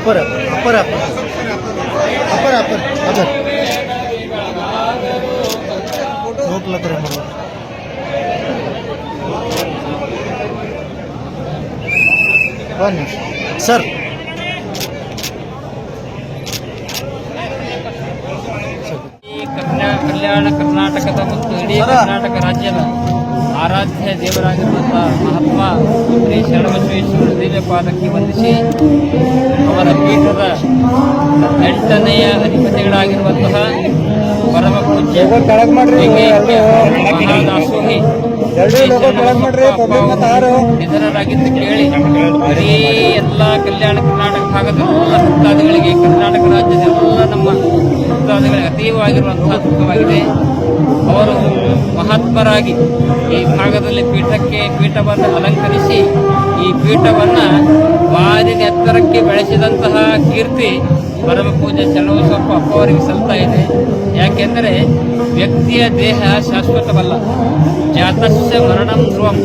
ಅಪ್ಪರ ಅಪ್ಪರ ಅಪ್ಪರ ಅಪ್ಪರ ಅಪ್ಪರ ಹೋಗ್ಲತ್ತರ ಬನ್ನಿ. ಸರ್. ಕಲ್ಯಾಣ ಕರ್ನಾಟಕದ ಮತ್ತು ಇಡೀ ಕರ್ನಾಟಕ ರಾಜ್ಯದ ಆರಾಧ್ಯ ದೇವರಾಗಿರುವಂತಹ ಮಹಾತ್ಮ ಶ್ರೀ ಶರಣಬಸವೇಶ್ವರ ದೇವಪಾದಕ್ಕೆ ಪಾದಕ್ಕೆ ವಂದಿಸಿ ಅವರ ಪೀಠದ ಎಂಟನೆಯ ಅಧಿಪತಿಗಳಾಗಿರುವಂತಹ ಪರಮ ಪೂಜ್ಯ ಮಹಾದಾಸೋಹಿ ನಿಧನರಾಗಿದ್ದು ಕೇಳಿ ಬರೀ ಎಲ್ಲ ಕಲ್ಯಾಣ ಕರ್ನಾಟಕ ಭಾಗದ ಎಲ್ಲ ಭಕ್ತಾದಿಗಳಿಗೆ ಕರ್ನಾಟಕ ರಾಜ್ಯದ ಎಲ್ಲ ನಮ್ಮ ಭಕ್ತಾದಿಗಳಿಗೆ ಅತೀವವಾಗಿರುವಂತಹ ದುಃಖವಾಗಿದೆ. ಅವರು ಮಹಾತ್ಮರಾಗಿ ಈ ಭಾಗದಲ್ಲಿ ಪೀಠಕ್ಕೆ ಪೀಠವನ್ನು ಅಲಂಕರಿಸಿ ಈ ಪೀಠವನ್ನು ಮಾರಿನ ಎತ್ತರಕ್ಕೆ ಬೆಳೆಸಿದಂತಹ ಕೀರ್ತಿ ಪರಮ ಪೂಜೆ ಚನ್ನಬಸವಪ್ಪ ಅಪ್ಪ ಅವರಿಗೆ ಸಲ್ತಾ ಇದೆ. ಯಾಕೆಂದರೆ ವ್ಯಕ್ತಿಯ ದೇಹ ಶಾಶ್ವತವಲ್ಲ. ಜಾತಸ್ಯ ಮರಣಂ ಧ್ರುವಂ.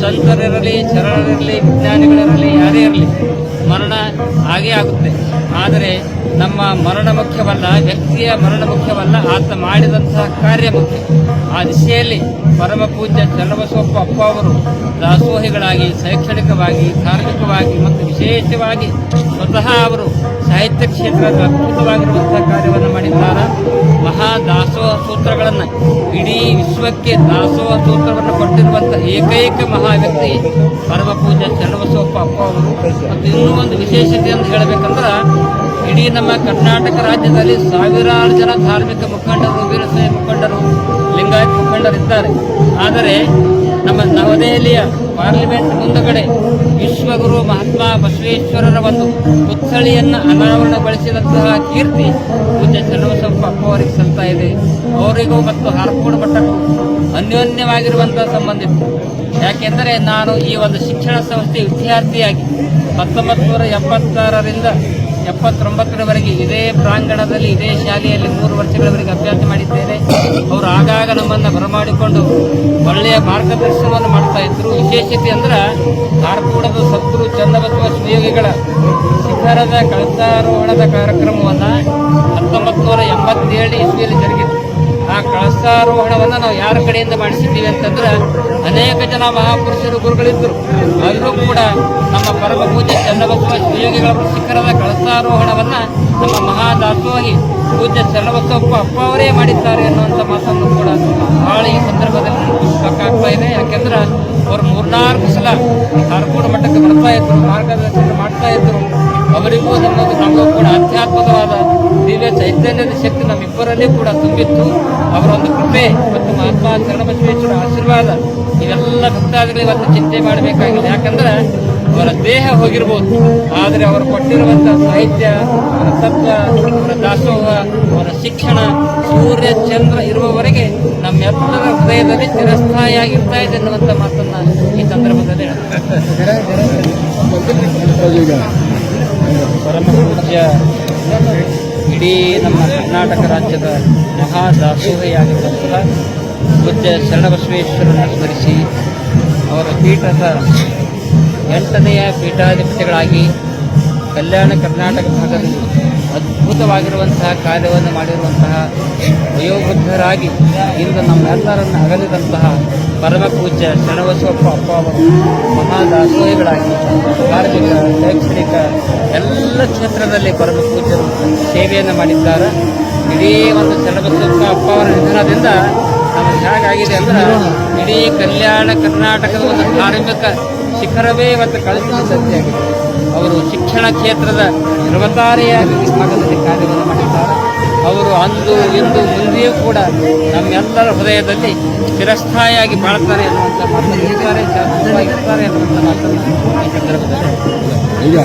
ಸಂತರಿರಲಿ ಶರಣರಿರಲಿ ವಿಜ್ಞಾನಿಗಳಿರಲಿ, ಯಾರೇ ಇರಲಿ ಮರಣ ಹಾಗೇ ಆಗುತ್ತೆ. ಆದರೆ ನಮ್ಮ ಮರಣ ಮುಖ್ಯವಲ್ಲ, ವ್ಯಕ್ತಿಯ ಮರಣ ಮುಖ್ಯವಲ್ಲ, ಆತ ಮಾಡಿದಂತಹ ಕಾರ್ಯ ಮುಖ್ಯ. ಆ ದಿಶೆಯಲ್ಲಿ ಪರಮ ಪೂಜ್ಯ ಚನ್ನಬಸವಪ್ಪ ಅಪ್ಪ ಅವರು ದಾಸೋಹಿಗಳಾಗಿ, ಶೈಕ್ಷಣಿಕವಾಗಿ, ಧಾರ್ಮಿಕವಾಗಿ ಮತ್ತು ವಿಶೇಷವಾಗಿ ಸ್ವತಃ ಅವರು ಸಾಹಿತ್ಯ ಕ್ಷೇತ್ರದ ಅದ್ಭುತವಾಗಿರುವಂತಹ ಕಾರ್ಯವನ್ನು ಮಾಡಿದ್ದಾರೆ. ಮಹಾ ಇಡೀ ವಿಶ್ವಕ್ಕೆ ದಾಸೋಹ ಸೂತ್ರವನ್ನು ಕೊಟ್ಟಿರುವಂಥ ಏಕೈಕ ಮಹಾ ವ್ಯಕ್ತಿ ಪರಮ ಪೂಜ ಚನ್ನಬಸವಪ್ಪ ಅಪ್ಪ ಅವರು. ಮತ್ತು ಇನ್ನೂ ಒಂದು ವಿಶೇಷತೆ ಅಂತ ಹೇಳಬೇಕಂದ್ರೆ, ಇಡೀ ನಮ್ಮ ಕರ್ನಾಟಕ ರಾಜ್ಯದಲ್ಲಿ ಸಾವಿರಾರು ಜನ ಧಾರ್ಮಿಕ ಮುಖಂಡರು ವೀರಶೈವ ಮುಖಂಡರು, ಲಿಂಗಾಯತ ಮುಖಂಡರಿದ್ದಾರೆ. ಆದರೆ ನಮ್ಮ ನವದೆಹಲಿಯ ಪಾರ್ಲಿಮೆಂಟ್ ಮುಂದುಗಡೆ ವಿಶ್ವಗುರು ಮಹಾತ್ಮ ಬಸವೇಶ್ವರರ ಒಂದು ಪುತ್ಥಳಿಯನ್ನು ಅನಾವರಣಗೊಳಿಸಿದಂತಹ ಕೀರ್ತಿ ಪೂಜ್ಯ ಚನ್ನಬಸಪ್ಪ ಅವರಿಗೆ ಸಲ್ತಾ ಇದೆ. ಅವರಿಗೂ ಮತ್ತು ಹಾರ್ಕೋಡ್ ಮಟ್ಟಕ್ಕೂ ಅನ್ಯೋನ್ಯವಾಗಿರುವಂತಹ ಸಂಬಂಧ ಇತ್ತು ಯಾಕೆಂದರೆ ನಾನು ಈ ಒಂದು ಶಿಕ್ಷಣ ಸಂಸ್ಥೆ ವಿದ್ಯಾರ್ಥಿಯಾಗಿ ಹತ್ತೊಂಬತ್ತು ನೂರ ಎಪ್ಪತ್ತಾರರಿಂದ ಎಪ್ಪತ್ತೊಂಬತ್ತರವರೆಗೆ ಇದೇ ಪ್ರಾಂಗಣದಲ್ಲಿ, ಇದೇ ಶಾಲೆಯಲ್ಲಿ ಮೂರು ವರ್ಷಗಳವರೆಗೆ ಅಭ್ಯಾಸ ಮಾಡಿದ್ದೇನೆ. ಅವರು ಆಗಾಗ ನಮ್ಮನ್ನು ಬರಮಾಡಿಕೊಂಡು ಒಳ್ಳೆಯ ಮಾರ್ಗದರ್ಶನವನ್ನು ಮಾಡ್ತಾ ಇದ್ರು. ವಿಶೇಷತೆ ಅಂದ್ರೆ ಕಾರ್ಕೂಡದ ಸದ್ಗುರು ಚನ್ನಬಸವ ಶ್ರೀಯೋಗಿಗಳ ಶಿಖರದ ಕಳಸಾರೋಹಣದ ಕಾರ್ಯಕ್ರಮವನ್ನು ಹತ್ತೊಂಬತ್ತು ನೂರ ಎಂಬತ್ತೇಳು ಇಸ್ವಿಯಲ್ಲಿ ಜರುಗಿತು. ಆ ನಾವು ಯಾರ ಕಡೆಯಿಂದ ಮಾಡಿಸಿದ್ದೀವಿ ಅಂತಂದ್ರೆ ಅನೇಕ ಜನ ಮಹಾಪುರುಷರು ಗುರುಗಳಿದ್ದರು. ಅಲ್ಲೂ ಕೂಡ ನಮ್ಮ ಪರಮ ಪೂಜೆ ಚನ್ನಬಸವ ಶ್ರೀಯೋಗಿಗಳ ಶಿಖರದ ಕಳಸಾರೋಹಣವನ್ನು ನಮ್ಮ ಮಹಾದಾಸೋಹಿ ಪೂಜ್ಯ ಚನ್ನಬಸವಪ್ಪ ಅಪ್ಪ ಅವರೇ ಮಾಡಿದ್ದಾರೆ ಅನ್ನುವಂಥ ಮಾತನ್ನು ಕೂಡ ಬಹಳ ಈ ಸಂದರ್ಭದಲ್ಲಿ ಸಾಕಾಗ್ತಾ ಇದೆ. ಯಾಕೆಂದ್ರೆ ಅವರು ಮೂರ್ನಾಲ್ಕು ಸಲ ಕಾರ್ಕೋಡ ಮಟ್ಟಕ್ಕೆ ಬರ್ತಾ ಇದ್ರು, ಮಾರ್ಗದರ್ಶನ ಮಾಡ್ತಾ ಇದ್ರು. ಅವರಿಗೂ ನಮ್ಮದು ನಮಗೂ ಕೂಡ ಆಧ್ಯಾತ್ಮಿಕವಾದ ಚೈತನ್ಯದ ಶಕ್ತಿ ನಮ್ಮಿಬ್ಬರಲ್ಲೇ ಕೂಡ ತುಂಬಿತ್ತು. ಅವರ ಒಂದು ಕೃಪೆ ಮತ್ತು ಮಹಾತ್ಮ ಚರಣಬಸವೇಶ್ವರ ಆಶೀರ್ವಾದ ಇವೆಲ್ಲ ಭಕ್ತಾದಿಗಳು ಇವತ್ತು ಚಿಂತೆ ಮಾಡಬೇಕಾಗಿಲ್ಲ ಯಾಕಂದ್ರೆ ಅವರ ದೇಹ ಹೋಗಿರ್ಬೋದು. ಆದರೆ ಅವರು ಕೊಟ್ಟಿರುವಂಥ ಸಾಹಿತ್ಯ, ಅವರ ತತ್ವ, ಅವರ ದಾಸೋಹ, ಅವರ ಶಿಕ್ಷಣ, ಸೂರ್ಯ, ಚಂದ್ರ ಇರುವವರೆಗೆ ನಮ್ಮೆಲ್ಲರ ಹೃದಯದಲ್ಲಿ ಚಿರಸ್ಥಾಯಿಯಾಗಿರ್ತಾ ಇದೆ ಅನ್ನುವಂಥ ಮಾತನ್ನ ಈ ಸಂದರ್ಭದಲ್ಲಿ ಹೇಳ್ತಾರೆ ಪರಮ ಪೂಜ್ಯ ಇಡೀ ನಮ್ಮ ಕರ್ನಾಟಕ ರಾಜ್ಯದ ಮಹಾ ದಾಸೋಹಿಯಾಗಿರುವಂತಹ ಪೂಜ್ಯ ಶರಣಬಸವೇಶ್ವರನ್ನು ಸ್ಮರಿಸಿ ಅವರ ಪೀಠದ ಎಂಟನೆಯ ಪೀಠಾಧಿಪತಿಗಳಾಗಿ ಕಲ್ಯಾಣ ಕರ್ನಾಟಕ ಭಾಗದಲ್ಲಿ ಅದ್ಭುತವಾಗಿರುವಂತಹ ಕಾರ್ಯವನ್ನು ಮಾಡಿರುವಂತಹ ವಯೋವೃದ್ಧರಾಗಿ ಇಂದು ನಮ್ಮೆಲ್ಲರನ್ನು ಅಗಲಿದಂತಹ ಪರಮ ಪೂಜ್ಯ ಶರಣಬಸವಪ್ಪ ಅಪ್ಪ ಅವರು, ಮಹಾದಾಸೋಹಿಗಳಾಗಿ ಧಾರ್ಮಿಕ ಶೈಕ್ಷಣಿಕ ಎಲ್ಲ ಕ್ಷೇತ್ರದಲ್ಲಿ ಪರಮ ಪೂಜ್ಯರು ಸೇವೆಯನ್ನು ಮಾಡಿದ್ದಾರೆ. ಇಡೀ ಒಂದು ಶರಣಬಸವಪ್ಪ ಅಪ್ಪ ಅವರ ನಿಧನದಿಂದ ನಮಗೆ ಹೇಗಾಗಿದೆ ಅಂದ್ರೆ, ಇಡೀ ಕಲ್ಯಾಣ ಕರ್ನಾಟಕದ ಒಂದು ಧಾರ್ಮಿಕ ಶಿಖರವೇ ಇವತ್ತು ಕಳಿಸಿದಂತೆಯಾಗಿದೆ ಅವರು ಶಿಕ್ಷಣ ಕ್ಷೇತ್ರದ ಧ್ರುವತಾರೆಯಾಗಿ ಈ ಭಾಗದಲ್ಲಿ ಕಾರ್ಯವನ್ನು ಮಾಡಿದ್ದಾರೆ. ಅವರು ಅಂದು ಇಂದು ಮುಂದೆಯೂ ಕೂಡ ನಮ್ಮೆಲ್ಲರ ಹೃದಯದಲ್ಲಿ ಚಿರಸ್ಥಾಯಿಯಾಗಿ ಬಾಳ್ತಾರೆ ಅನ್ನುವಂಥ ಮಾತನ್ನು ಇರ್ತಾರೆ ಶಾಶ್ವತವಾಗಿರ್ತಾರೆ ಅನ್ನುವಂಥ ಮಾತನ್ನು ಈ ಸಂದರ್ಭದಲ್ಲಿ ಈಗ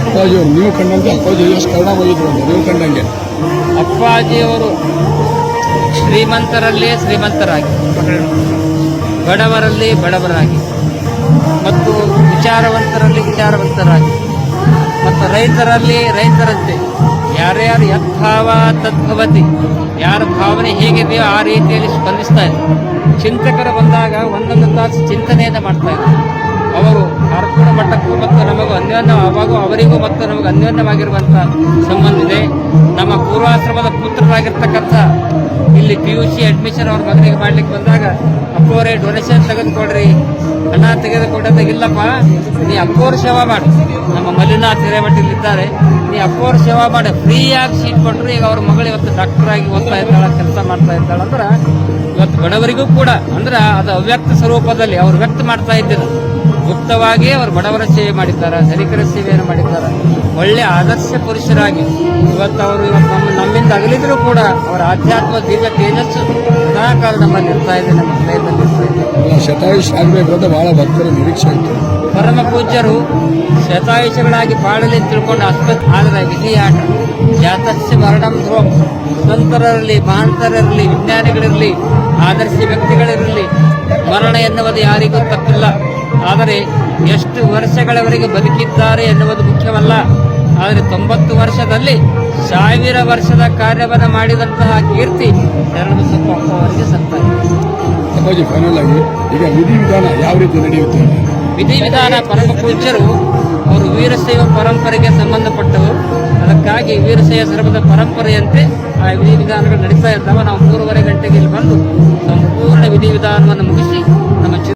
ಅಪ್ಪಾಜಿಯವರು ನೀವು ಕಂಡಂತೆ ಅಪ್ಪಾಜಿ ಎಷ್ಟು ಅಂತ ನೀವು ಕಂಡಂಗೆ? ಅಪ್ಪಾಜಿಯವರು ಶ್ರೀಮಂತರಲ್ಲೇ ಶ್ರೀಮಂತರಾಗಿ ಬಡವರಲ್ಲಿ ಬಡವರಾಗಿ ಮತ್ತು ವಿಚಾರವಂತರಲ್ಲಿ ವಿಚಾರವಂತರಾಗಿ. ಮತ್ತು ರೈತರಲ್ಲಿ ರೈತರಂತೆ. ಯಾರ್ಯಾರು ಯಥಾವ ತದ್ಭವತಿ ಯಾರ ಭಾವನೆ ಹೇಗಿದೆಯೋ ಆ ರೀತಿಯಲ್ಲಿ ಸ್ಪಂದಿಸ್ತಾ ಇದ್ರು. ಚಿಂತಕರು ಬಂದಾಗ ಒಂದೊಂದು ತಾಸು ಚಿಂತನೆಯನ್ನು ಮಾಡ್ತಾ ಇದ್ರು. ಅವರು ಅರ್ಪಣ ಮಟ್ಟಕ್ಕೂ ಮತ್ತು ನಮಗೂ ಅನ್ಯೋನ್ಯ ಅವಾಗೂ ಅವರಿಗೂ ಮತ್ತು ನಮಗೆ ಅನ್ಯೋನ್ಯವಾಗಿರುವಂಥ ಸಂಬಂಧ ಇದೆ. ನಮ್ಮ ಪೂರ್ವಾಶ್ರಮದ ಪುತ್ರರಾಗಿರ್ತಕ್ಕಂಥ ಇಲ್ಲಿ ಪಿ ಯು ಸಿ ಅಡ್ಮಿಷನ್ ಅವ್ರ ಮಗನಿಗೆ ಮಾಡ್ಲಿಕ್ಕೆ ಬಂದಾಗ ಅಪ್ಪವರೇ ಡೊನೇಷನ್ ತೆಗೆದುಕೊಡ್ರಿ. ಹಣ ತೆಗೆದುಕೊಂಡಂತ ಇಲ್ಲಪ್ಪ. ನೀ ಅಪ್ಪೋರ್ ಸೇವಾ ಮಾಡು. ನಮ್ಮ ಮಲ್ಲಿನಾಥ್ ಹಿರೇಮಠಿಲಿದ್ದಾರೆ ನೀ ಅಪ್ಪೋರ್ ಸೇವಾ ಮಾಡಿ. ಫ್ರೀಯಾಗಿ ಸೀಟ್ ಕೊಟ್ಟರು ಈಗ ಅವ್ರ ಮಗಳು ಇವತ್ತು ಡಾಕ್ಟರ್ ಆಗಿ ಓದ್ತಾ ಇದ್ದಾಳೆ, ಕೆಲಸ ಮಾಡ್ತಾ ಇದ್ದಾಳೆ ಅಂದ್ರೆ ಇವತ್ತು ಬಡವರಿಗೂ ಕೂಡ, ಅಂದ್ರೆ ಅದು ಅವ್ಯಕ್ತ ಸ್ವರೂಪದಲ್ಲಿ ಅವ್ರು ವ್ಯಕ್ತ ಮಾಡ್ತಾ ಇದ್ದರು ಗುಪ್ತವಾಗಿ ಅವರು ಬಡವರ ಸೇವೆ ಮಾಡಿದ್ದಾರೆ ಧನಿಕರ ಸೇವೆಯನ್ನು ಮಾಡಿದ್ದಾರೆ. ಒಳ್ಳೆ ಆದರ್ಶ ಪುರುಷರಾಗಿ ಇವತ್ತು ಅವರು ಇವತ್ತು ನಮ್ಮ ನಮ್ಮಿಂದ ಅಗಲಿದ್ರು ಕೂಡ ಅವರ ಆಧ್ಯಾತ್ಮ ದೀರ್ಘ ತೇಜಸ್ಸು ಸದಾಕಾಲ ನಮ್ಮಲ್ಲಿ ಇರ್ತಾ ಇದೆ ನಮ್ಮ ಅಲ್ಲ ಶತಾಯುಷ್ ಆಗಬೇಕು ಅಂತ ಬಹಳ ಭಕ್ತರ ನಿರೀಕ್ಷೆ ಇತ್ತು. ಪರಮ ಪೂಜ್ಯರು ಶತಾಯುಷಗಳಾಗಿ ಬಾಳಲಿ ತಿಳ್ಕೊಂಡು ಅಸ್ಪತ್ ಆದರೆ ವಿಧಿಯಾಟ ಜಾತಸ್ಯ ಮರಣಂ ಧ್ರುವಂ. ಸಂತರರಲ್ಲಿ ಮಹಾಂತರರಲ್ಲಿ ವಿಜ್ಞಾನಿಗಳಿರಲಿ, ಆದರ್ಶ ವ್ಯಕ್ತಿಗಳಿರಲಿ, ಮರಣ ಎನ್ನುವುದು ಯಾರಿಗೂ ತಪ್ಪಿಲ್ಲ. ಆದರೆ ಎಷ್ಟು ವರ್ಷಗಳವರೆಗೆ ಬದುಕಿದ್ದಾರೆ ಎನ್ನುವುದು ಮುಖ್ಯವಲ್ಲ. ಆದರೆ ತೊಂಬತ್ತು ವರ್ಷದಲ್ಲಿ ಸಾವಿರ ವರ್ಷದ ಕಾರ್ಯವನ್ನು ಮಾಡಿದಂತಹ ಕೀರ್ತಿ ಎರಡು ಅವರಿಗೆ ಸತ್ತಾರೆ ಅಪ್ಪಾಜಿ ಫೈನಲ್ ಆಗಿ ಈಗ ವಿಧಿವಿಧಾನ ಯಾವ ರೀತಿ ನಡೆಯುತ್ತೆ? ವಿಧಿವಿಧಾನ ಪರಮ ಪೂಜ್ಯರು ಅವರು ವೀರಶೈವ ಪರಂಪರೆಗೆ ಸಂಬಂಧಪಟ್ಟವರು ಅದಕ್ಕಾಗಿ ವೀರಶೈವ ಧರ್ಮದ ಪರಂಪರೆಯಂತೆ ಆ ವಿಧಿ ವಿಧಾನಗಳು ನಡೀತಾ ಇದ್ದಾವೆ ನಾವು ಮೂರುವರೆ ಗಂಟೆಗೆ ಇಲ್ಲಿ ಬಂದು ಸಂಪೂರ್ಣ ವಿಧಿವಿಧಾನವನ್ನು ಮುಗಿಸಿ ನಮ್ಮ